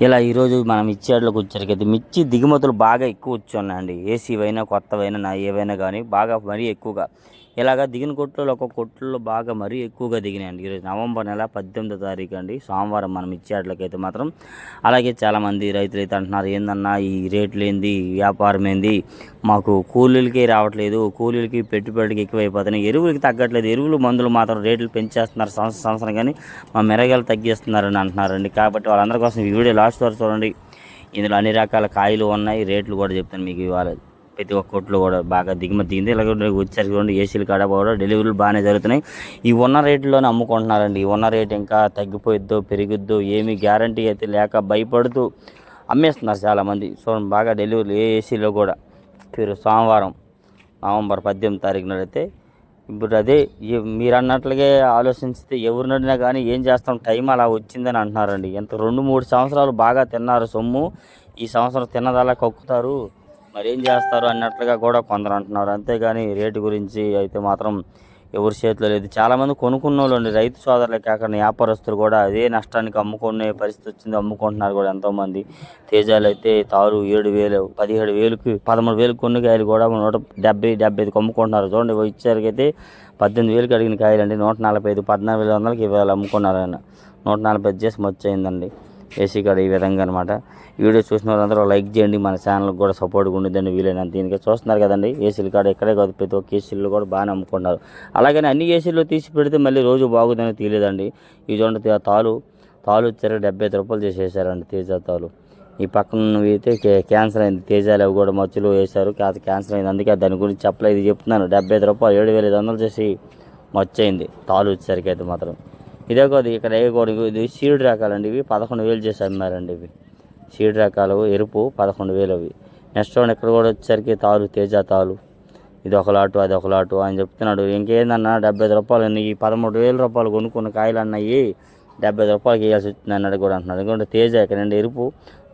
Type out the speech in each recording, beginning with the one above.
ఇలా ఈరోజు మనం ఇచ్చేట్లోకి వచ్చేసరికి మిర్చి దిగుమతులు బాగా ఎక్కువ వచ్చి ఉన్నాయండి. ఏసీవైనా కొత్తవైనా నా ఏవైనా కానీ బాగా మరీ ఎక్కువగా ఇలాగ దిగిన కొట్లు ఒక కొట్లలో బాగా మరీ ఎక్కువగా దిగినాయండి. ఈరోజు నవంబర్ నెల పద్దెనిమిదో తారీఖు అండి. సోమవారం మనం ఇచ్చేట్లకైతే మాత్రం అలాగే చాలామంది రైతులు అయితే అంటున్నారు ఏందన్నా ఈ రేట్లు ఏంది వ్యాపారం ఏంది? మాకు కూలీలకి రావట్లేదు కూలీలకి పెట్టుబడికి ఎక్కువైపోతున్నాయి ఎరువులకి తగ్గట్లేదు ఎరువులు మందులు మాత్రం రేట్లు పెంచేస్తున్నారు సంవత్సరం సంవత్సరం కానీ మా మెరగాలు తగ్గిస్తున్నారని అంటున్నారండి. కాబట్టి వాళ్ళందరి కోసం ఈ వీడియో లాస్ట్ వరకు చూడండి. ఇందులో అన్ని రకాల కాయలు ఉన్నాయి రేట్లు కూడా చెప్తాను మీకు ఇవాళ ప్రతి ఒక్క కొట్లో కూడా బాగా దిగుమతి దిగింది. ఇలాగే వచ్చారు చూడండి ఏసీలు కాడ కూడా డెలివరీలు బాగానే జరుగుతున్నాయి. ఈ ఉన్న రేట్లోనే అమ్ముకుంటున్నారండి. ఈ ఉన్న రేట్ ఇంకా తగ్గిపోయిద్దో పెరిగిద్దో ఏమీ గ్యారంటీ అయితే లేక భయపడుతూ అమ్మేస్తున్నారు చాలామంది. సో బాగా డెలివరీలు ఏ ఏసీలో కూడా. మీరు సోమవారం నవంబర్ పద్దెనిమిది తారీఖున అయితే ఇప్పుడు అదే మీరు అన్నట్లుగా ఆలోచించితే ఎవరినడినా కానీ ఏం చేస్తాం టైం అలా వచ్చిందని అంటున్నారండి. ఎంత రెండు మూడు సంవత్సరాలు బాగా తిన్నారు సొమ్ము. ఈ సంవత్సరం తిన్నదలా కక్కుతారు. మరి ఏం చేస్తారు అన్నట్లుగా కూడా కొందరు అంటున్నారు. అంతేగాని రేటు గురించి అయితే మాత్రం ఎవరి చేతిలో లేదు. చాలామంది కొనుక్కున్న వాళ్ళు రైతు సోదరులే కాకుండా వ్యాపారస్తులు కూడా అదే నష్టానికి అమ్ముకునే పరిస్థితి వచ్చింది అమ్ముకుంటున్నారు కూడా ఎంతోమంది. తేజాలు అయితే తారు ఏడు వేలు పదిహేడు వేలుకి పదమూడు వేలు కొన్ని కాయలు కూడా నూట డెబ్బై డెబ్బై ఐదుకి అమ్ముకుంటున్నారు. చూడండి ఇచ్చారికైతే పద్దెనిమిది వేలకి అడిగిన కాయలు అండి నూట నలభై ఐదు పద్నాలుగు వేల వందలకి ఇవాళ అమ్ముకున్నారు ఆయన. నూట నలభై ఐదు చేసి వచ్చేయిందండి ఏసీ కాడ ఈ విధంగా అనమాట వీడియో చూసిన వాళ్ళందరూ లైక్ చేయండి మన ఛానల్కి కూడా సపోర్ట్గా ఉండేదండి వీలైనంత దీనికి చూస్తున్నారు కదండి. ఏసీలు కాడ ఎక్కడే కాదు ప్రతి ఒక్క ఏసీలు కూడా బాగానే అమ్ముకున్నారు అలాగని అన్ని ఏసీలు తీసి పెడితే మళ్ళీ రోజు బాగుందని తీయలేదండి ఈ చూడండి తే- తాలు తాలు వచ్చారు డెబ్బై ఐదు రూపాయలు చేసేసారండి తేజ తాలు. ఈ పక్కన అయితే కే- క్యాన్సర్ అయింది. తేజాలు అవి కూడా మచ్చులు వేశారు కాదు క్యాన్సర్ అయింది. అందుకే దాని గురించి చెప్పలేదు చెప్తున్నాను. డెబ్బై ఐదు రూపాయలు ఏడు వేల ఐదు వందలు చేసి మచ్చయింది. తాలు వచ్చేసరికి అయితే మాత్రం. ఇదే కాదు ఇక్కడ ఏ ఇది సీడ్ రకాలండి ఇవి. పదకొండు వేలు చేసి అమ్మారండి ఇవి. సీడ్ రకాలు ఎరుపు పదకొండు వేలు అవి. నెక్స్ట్ వన్ ఇక్కడ కూడా వచ్చేసరికి తాలు తేజ తాలు. ఇది ఒక లాటు అది ఒక లాటు అని చెప్తున్నాడు. ఇంకేందన్నా డెబ్బై ఐదు రూపాయలు ఉన్నాయి. ఈ పదమూడు వేల రూపాయలు కొనుక్కున్న కాయలు అన్నాయి డెబ్బై ఐదు రూపాయలకి వేయాల్సి వచ్చింది అన్నాడు కూడా అంటున్నాడు. ఎందుకంటే తేజ ఇక్కడ ఎరుపు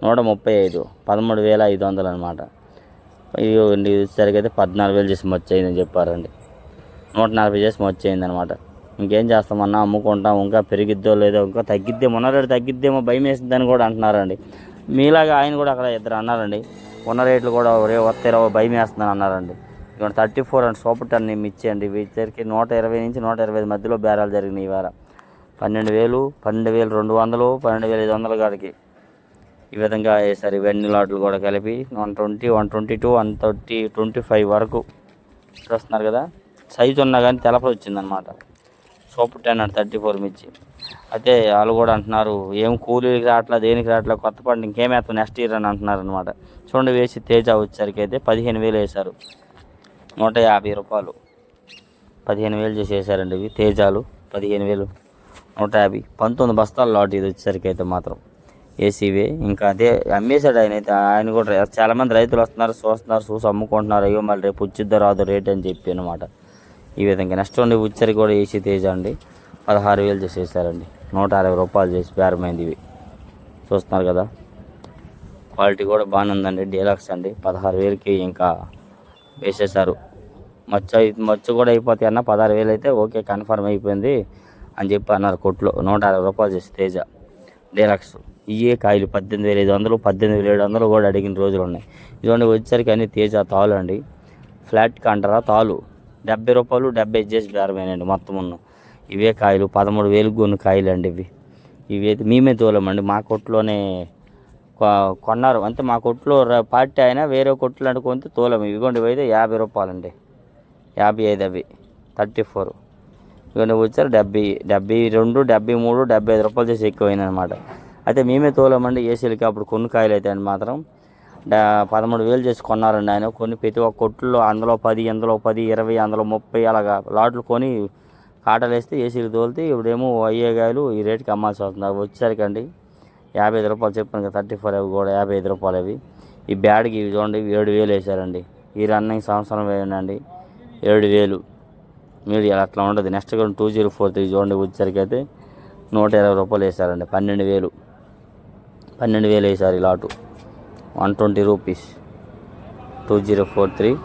నూట ముప్పై ఐదు. పదమూడు వేల ఐదు వందలు అనమాట ఇది వచ్చేసరికి అయితే పద్నాలుగు వేలు చేసి వచ్చేయిందని చెప్పారండి. నూట నలభై చేసి వచ్చేయింది అనమాట ఇంకేం చేస్తామన్నా అమ్ముకుంటాం ఇంకా పెరిగిద్దో లేదో ఇంకా తగ్గిద్దేమో ఉన్న రేటు తగ్గిద్దేమో భయం వేసిద్దని కూడా అంటున్నారండి. మీలాగా ఆయన కూడా అక్కడ ఇద్దరు అన్నారండి. ఉన్న రేట్లు కూడా రే వస్తే ఇరవై భయం వేస్తుందని అన్నారండి. ఇక్కడ thirty four and super ton ఇచ్చేయండి. వీటికి నూట ఇరవై నుంచి నూట ఇరవై ఐదు మధ్యలో బేరాలు జరిగినాయి ఇవాళ. పన్నెండు వేలు పన్నెండు వేలు రెండు వందలు పన్నెండు వేల ఐదు వందల కాడికి. ఈ విధంగా వేసారు ఇవన్నీ లాట్లు కూడా కలిపి one twenty one twenty two one thirty twenty five వరకు వస్తున్నారు కదా. సైజు ఉన్నా కానీ తెలపలు వచ్చిందనమాట super ten and thirty four మిర్చి. అయితే వాళ్ళు కూడా అంటున్నారు ఏం కూలీకి రావట్లా దేనికి రావట్లా కొత్త పంట ఇంకేమేస్తాం నెక్స్ట్ ఇయర్ అని అంటున్నారు అనమాట చూడండి వేసి తేజ వచ్చేసరికి అయితే పదిహేను వేలు వేశారు. నూట యాభై రూపాయలు. పదిహేను వేలు చేసి వేసారండి ఇవి తేజాలు పదిహేను వేలు నూట యాభై. పంతొమ్మిది బస్తాలు లాట్ ఇది వచ్చేసరికి అయితే మాత్రం. ఏసీవే ఇంకా అదే అమ్మేశాడు ఆయన అయితే ఆయన కూడా చాలామంది రైతులు వస్తున్నారు చూస్తున్నారు చూసి అమ్ముకుంటున్నారు అయ్యో మళ్ళీ రేపు వచ్చిద్దో రాదు రేట్ అని చెప్పి అనమాట ఈ విధంగా నెక్స్ట్ ఉండి ఉచ్చరి కూడా ఏసీ తేజ అండి. పదహారు వేలు చేసేసారండి నూట అరవై రూపాయలు చేసి ప్రారంభమైంది ఇవి. చూస్తున్నారు కదా? క్వాలిటీ కూడా బాగానే ఉందండి. డీలక్స్ అండి. పదహారు వేలకి ఇంకా వేసేసారు మచ్చ మచ్చ కూడా అయిపోతాయి అన్న. పదహారు వేలు అయితే ఓకే కన్ఫర్మ్ అయిపోయింది అని చెప్పి అన్నారు కొట్లో నూట అరవై రూపాయలు చేసి తేజ. డీలక్స్. ఇవే కాయలు పద్దెనిమిది వేల ఐదు వందలు పద్దెనిమిది వేల ఏడు వందలు కూడా అడిగిన రోజులు ఉన్నాయి. ఇదిగోండి వచ్చేసరికి అన్ని తేజ తాలు అండి. ఫ్లాట్ కంటారా తాలు? డెబ్బై రూపాయలు డెబ్బై చేసి బేరమేనండి మొత్తం ఉన్న. ఇవే కాయలు పదమూడు వేలు కొన్ని కాయలు అండి ఇవి. ఇవి అయితే మేమే తోలమండి. మా కొట్లోనే కొ- కొన్నారు. అంటే మా కొట్లో పార్టీ అయినా వేరే కొట్లు అనుకుంటే తోలం ఇవిగోండి అయితే యాభై రూపాయలండి. యాభై ఐదు అవి. Thirty four. ఇవన్నీ వచ్చారు డెబ్బై డెబ్బై రెండు డెబ్బై మూడు డెబ్బై ఐదు రూపాయలు చేసి ఎక్కువైంది అనమాట అయితే మేమే తోలమండి. ఏసీలకి అప్పుడు కొన్ని కాయలు అయితే మాత్రం. పదమూడు వేలు చేసి కొన్నారండి ఆయన. కొన్ని ప్రతి ఒక్క కొట్టులో అందులో పది అందులో పది ఇరవై అందులో ముప్పై అలాగా లాట్లు కొని కాటలు వేస్తే ఏసీలు తోలితే ఇప్పుడేమో అయ్యేగాయలు ఈ రేటుకి అమ్మాల్సి వస్తుంది. అవి వచ్చేసరికి అండి యాభై ఐదు రూపాయలు చెప్పాను కదా థర్టీ ఫోర్ అవి కూడా యాభై ఐదు రూపాయలు అవి. ఈ బ్యాడ్కి ఇవి చూడండి ఏడు వేలు వేసారండి. ఈ రన్నింగ్ సంవత్సరం వేయండి ఏడు వేలు. మీరు ఇలా అట్లా ఉండదు. నెక్స్ట్ కూడా టూ జీరో ఫోర్ త్రీ చూడండి వచ్చేసరికి అయితే నూట ఇరవై రూపాయలు వేసారండి పన్నెండు వేలు. పన్నెండు వేలు వేసారు ఈ lot. One twenty rupees. Two zero four three.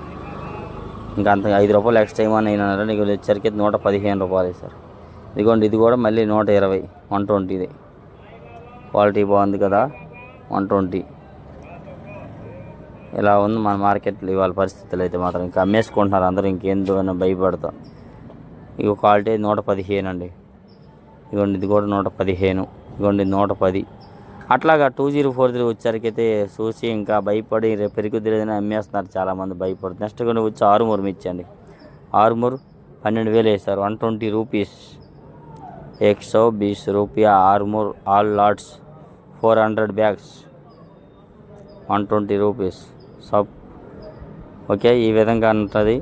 ఇంకా అంత ఐదు రూపాయలు ఎక్స్ట్రా ఏమని అయినారు? నీకు వచ్చరికి నూట పదిహేను రూపాయలు సార్. ఇదిగోండి ఇది కూడా మళ్ళీ నూట ఇరవై. వన్ ట్వంటీది. క్వాలిటీ బాగుంది కదా? One twenty. ఇలా ఉంది? మన మార్కెట్లో ఇవాళ పరిస్థితులు అయితే మాత్రం ఇంకా అమ్మేసుకుంటున్నారు అందరూ. ఇంకేందో అని భయపడతా. ఇగో క్వాలిటీ నూట పదిహేను అండి. ఇదిగోండి ఇది కూడా నూట పదిహేను. ఇదిగోండి నూట పది. అట్లాగా టూ జీరో ఫోర్ త్రీ వచ్చేసరికైతే చూసి ఇంకా భయపడి రేపు పెరుగుదిలేదని అమ్మేస్తున్నారు చాలామంది భయపడుతుంది నెక్స్ట్ కొన్ని వచ్చి ఆరుమూరు ఇచ్చండి ఆరుమూరు పన్నెండు వేలు వేస్తారు వన్ ట్వంటీ రూపీస్. ఎక్ సో బీస్ రూపియా Armoor all lots four hundred bags. One twenty rupees. Sub. Okay ఈ విధంగా ఉంటుంది.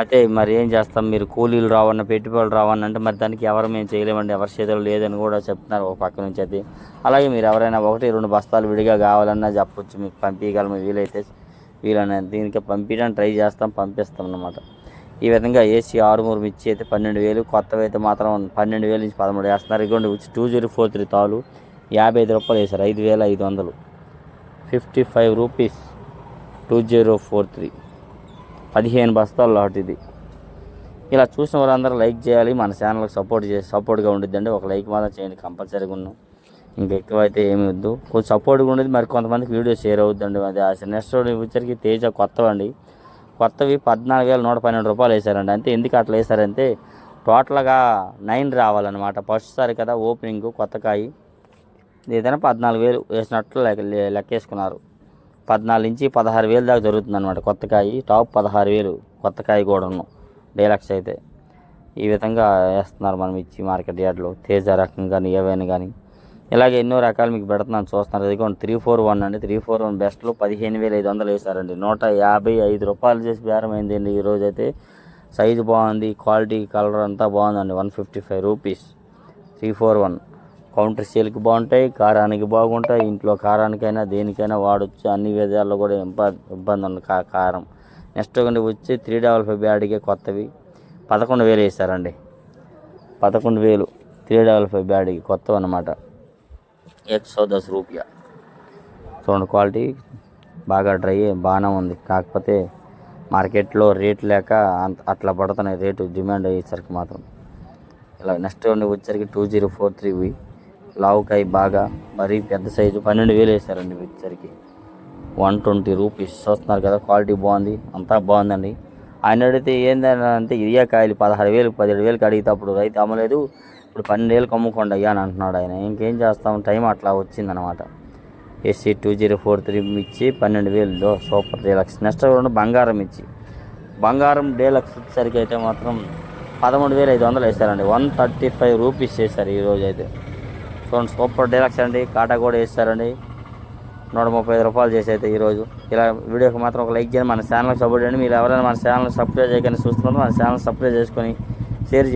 అయితే మరి ఏం చేస్తాం? మీరు కూలీలు రావన్న పెట్టుబడులు రావన్న అంటే మరి దానికి ఎవరు మేము చేయలేమండి. ఎవరి చేతులు లేదని కూడా చెప్తున్నారు ఒక పక్క నుంచి అయితే. అలాగే మీరు ఎవరైనా ఒకటి రెండు బస్తాలు విడిగా కావాలన్నా చెప్పొచ్చు. మీకు పంపించగలము వీలైతే. వీలైన దీనికి పంపించడానికి ట్రై చేస్తాం పంపిస్తాం అన్నమాట. ఈ విధంగా ఏసీ ఆరుమూరు మిర్చి అయితే పన్నెండు వేలు కొత్తవి అయితే మాత్రం పన్నెండు వేలు నుంచి పదమూడు వేస్తున్నారు. ఇదిగోండి వచ్చి టూ జీరో ఫోర్ త్రీ తాలు యాభై ఐదు రూపాయలు వేశారు. ఐదు వేల ఐదు వందలు. Fifty five rupees two zero four three. పదిహేను బస్తాల లాట్ ఇది. ఇలా చూసిన వాళ్ళందరూ లైక్ చేయాలి మన ఛానల్కి సపోర్ట్ చేసి సపోర్ట్గా ఉండిద్దండి ఒక లైక్ మాత్రం చేయండి కంపల్సరీగా ఉన్నాం. ఇంకా ఎక్కువ అయితే ఏమి వద్దు. కొంచెం సపోర్ట్గా ఉండేది మరి కొంతమందికి వీడియో షేర్ అవుతుందండి అది ఆ నెక్స్ట్ ఫ్యూచర్కి తేజ కొత్తవండి. కొత్తవి పద్నాలుగు వేల నూట పన్నెండు రూపాయలు వేశారండి. అంతే ఎందుకు అట్లా వేశారంటే టోటల్గా నైన్ రావాలన్నమాట. ఫస్ట్ సారి కదా ఓపెనింగ్ కొత్త కాయి. ఏదైనా పద్నాలుగు వేలు వేసినట్లు లెక్క లెక్కేసుకున్నారు. పద్నాలుగు నుంచి పదహారు వేలు దాకా జరుగుతుంది అనమాట కొత్త కాయి. టాప్ పదహారు వేలు కొత్త కాయి కూడాను. డీలక్స్ అయితే ఈ విధంగా వేస్తున్నారు మనం ఇచ్చి మార్కెట్ యార్డ్లో. తేజ రకం కానీ ఏవైనా కానీ ఇలాగే ఎన్నో రకాలు మీకు పెడుతున్నాను. చూస్తున్నారు. ఇదిగోండి త్రీ ఫోర్ వన్ అండి. త్రీ ఫోర్ వన్ బెస్ట్లో పదిహేను వేల ఐదు వందలు వేశారండి. నూట యాభై ఐదు రూపాయలు చేసి బేరం అండి ఈరోజు అయితే. సైజు బాగుంది క్వాలిటీ కలర్ అంతా బాగుందండి. One fifty five rupees three four one counter సేల్కి బాగుంటాయి కారానికి బాగుంటాయి ఇంట్లో కారానికైనా దేనికైనా వాడచ్చు. అన్ని విధాల్లో కూడా ఇబ్బంది ఇబ్బంది ఉంది కా కారం. నెక్స్ట్ ఒకటి వచ్చి త్రీ డబల్ ఫైవ్ బ్యాడ్కే కొత్తవి. పదకొండు వేలు వేసారండి పదకొండు వేలు త్రీ డబల్ ఫైవ్ బ్యాడ్కి కొత్తవి అనమాట ఎక్ సో దస్ రూపాయ. చూడండి క్వాలిటీ. బాగా డ్రై బాగానే ఉంది. కాకపోతే మార్కెట్లో రేట్ లేక అంత అట్లా పడుతున్నాయి రేటు డిమాండ్ అయ్యేసరికి మాత్రం. ఇలా నెక్స్ట్ వచ్చేసరికి టూ జీరో ఫోర్ త్రీవి లావుకాయ బాగా మరీ పెద్ద సైజు పన్నెండు వేలు వేసారండి వచ్చేసరికి వన్ ట్వంటీ రూపీస్. చూస్తున్నారు కదా క్వాలిటీ బాగుంది అంతా బాగుందండి. ఆయన అడిగితే ఏందని అంటే ఇదే కాయలు పదహారు వేలు పదిహేడు వేలకు అడిగితే అప్పుడు రైతు అమ్మలేదు ఇప్పుడు పన్నెండు వేలకు అమ్ముకోండి అయ్యా అని అంటున్నాడు ఆయన. ఇంకేం చేస్తాం టైం అట్లా వచ్చిందనమాట SC two zero four three ఇచ్చి పన్నెండు వేలు సూపర్ డీలక్స్. నెక్స్ట్ రెండు బంగారం ఇచ్చి. బంగారం డీలక్స్ వచ్చేసరికి అయితే మాత్రం పదమూడు వేలు ఐదు వందలు వేస్తారండి వన్ థర్టీ ఫైవ్ రూపీస్ వేసారు ఈరోజు అయితే చూడండి సూపర్ డీలక్స్ అండి. కాటా కూడా వేస్తారండి. నూట ముప్పై ఐదు రూపాయలు చేసి అయితే ఈరోజు. ఇలా వీడియోకి మాత్రం ఒక లైక్ చేయండి. మన ఛానల్కి సపోర్ట్ చేయండి. మీరు ఎవరైనా మన ఛానల్ సబ్స్క్రైబ్ చేయకుండా చూస్తున్నారు మన ఛానల్ సబ్స్క్రైబ్ చేసుకొని షేర్